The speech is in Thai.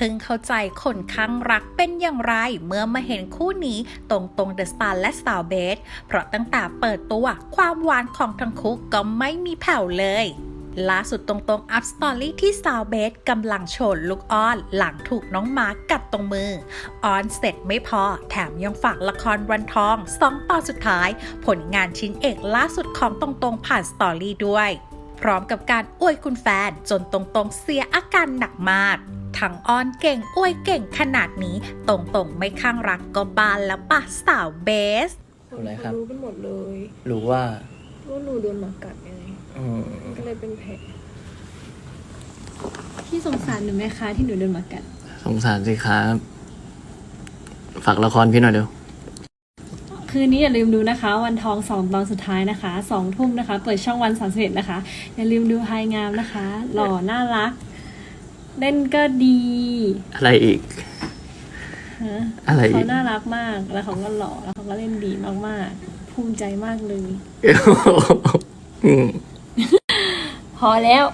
พิ่งเข้าใจคนข้างรักเป็นอย่างไร เมื่อมาเห็นคู่นี้ตรงตรงเดอะสตาร์และสาวเบส เพราะตั้งแต่เปิดตัวความหวานของทั้งคู่ก็ไม่มีแผ่วเลยล่าสุดตรงตรงอัพสตอรี่ที่สาวเบสกำลังโชว์ลูกอ้อน หลังถูกน้องหมากัดตรงมือ ออนเสร็จไม่พอ แถมยังฝากละครวันทองสองตอนสุดท้าย ผลงานชิ้นเอกล่าสุดของตรงตรงผ่านสตอรี่ด้วย พร้อมกับการอวยคุณแฟนจนตรงตรงเสียอาการหนักมาก ทั้งอ้อนเก่งอวยเก่งขนาดนี้ ตรงตรงไม่ข้างรักก็บานแล้วปะสาวเบสคนอะไรครับเขารู้กันหมดเลยรู้ว่าว่าหนูโดนหมากัดไงอืมมันก็เลยเป็นแผลพี่สงสารหนูไหมคะที่หนูโดนหมากัด สงสารสิครับฝากละครพี่หน่อยเดี๋ยวคืนนี้อย่าลืมดูนะคะ วันทองสองตอนสุดท้ายนะคะสองทุ่มนะคะ เปิดช่องวันสามสิบเอ็ดนะคะ อย่าลืมดูพายงามนะคะ หล่อน่ารัก เล่นก็ดีอะไรอีก ฮะอะไรอีเขากน่ารักมาก แล้วเขาก็หล่อ แล้วเขาก็เล่นดีมากๆ ภูมิใจมากเลย อืม พอแล้ว